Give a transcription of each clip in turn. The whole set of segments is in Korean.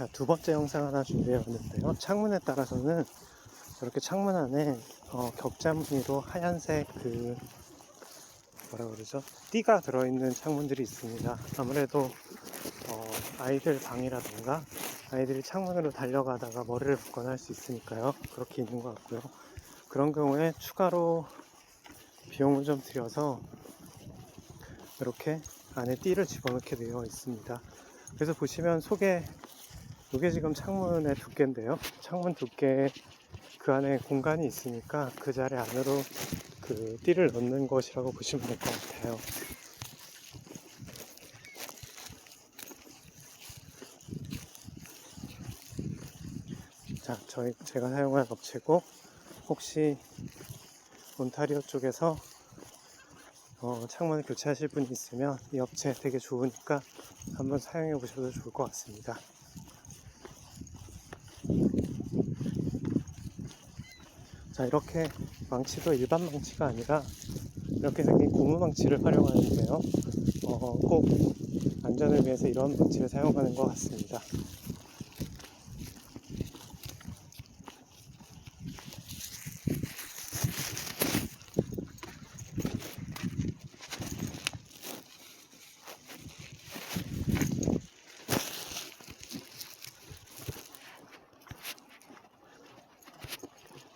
자, 두 번째 영상 하나 준비해 왔는데요. 창문에 따라서는 이렇게 창문 안에 어, 격자 무늬로 하얀색 그 뭐라 그러죠? 띠가 들어있는 창문들이 있습니다. 아무래도 어, 아이들 방이라던가 아이들이 창문으로 달려가다가 머리를 붓거나 할 수 있으니까요. 그렇게 있는 것 같고요. 그런 경우에 추가로 비용을 좀 들여서 이렇게 안에 띠를 집어넣게 되어 있습니다. 그래서 보시면 속에 이게 지금 창문의 두께인데요. 창문 두께 그 안에 공간이 있으니까 그 자리 안으로 그 띠를 넣는 것이라고 보시면 될 것 같아요. 자, 저희 제가 사용한 업체고 혹시 온타리오 쪽에서 어, 창문을 교체하실 분이 있으면 이 업체 되게 좋으니까 한번 사용해 보셔도 좋을 것 같습니다. 자, 이렇게 망치도 일반 망치가 아니라 이렇게 생긴 고무 망치를 활용하는데요. 어, 꼭 안전을 위해서 이런 망치를 사용하는 것 같습니다.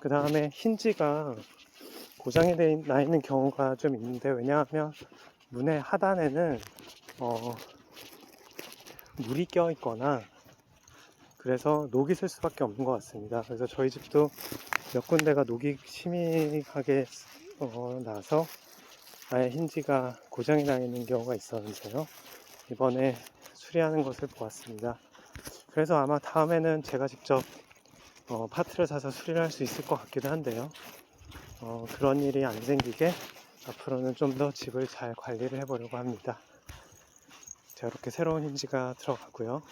그 다음에 힌지가 고장이 나 있는 경우가 좀 있는데 왜냐하면 문의 하단에는 어, 물이 껴 있거나 그래서 녹이 슬 수밖에 없는 것 같습니다. 그래서 저희 집도 몇 군데가 녹이 심하게 어, 나서 아예 힌지가 고장이 나 있는 경우가 있었는데요. 이번에 수리하는 것을 보았습니다. 그래서 아마 다음에는 제가 직접 어, 파트를 사서 수리를 할 수 있을 것 같기도 한데요. 어, 그런 일이 안 생기게 앞으로는 좀 더 집을 잘 관리를 해보려고 합니다. 자, 이렇게 새로운 힌지가 들어가고요.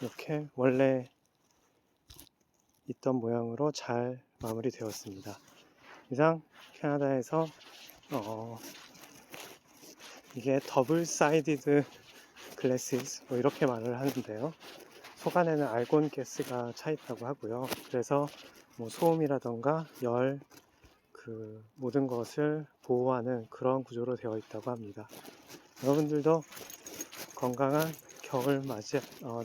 이렇게 원래 있던 모양으로 잘 마무리되었습니다. 이상 캐나다에서 어, 이게 더블 사이디드 글래시스 뭐 이렇게 말을 하는데요. 속 안에는 알곤 가스가 차 있다고 하고요. 그래서 뭐 소음이라던가 열, 그 모든 것을 보호하는 그런 구조로 되어 있다고 합니다. 여러분들도 건강한 겨울 맞이 어,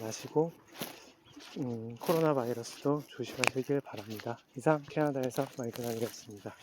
음, 코로나 바이러스도 조심하시길 바랍니다. 이상 캐나다에서 마이크 나기였습니다.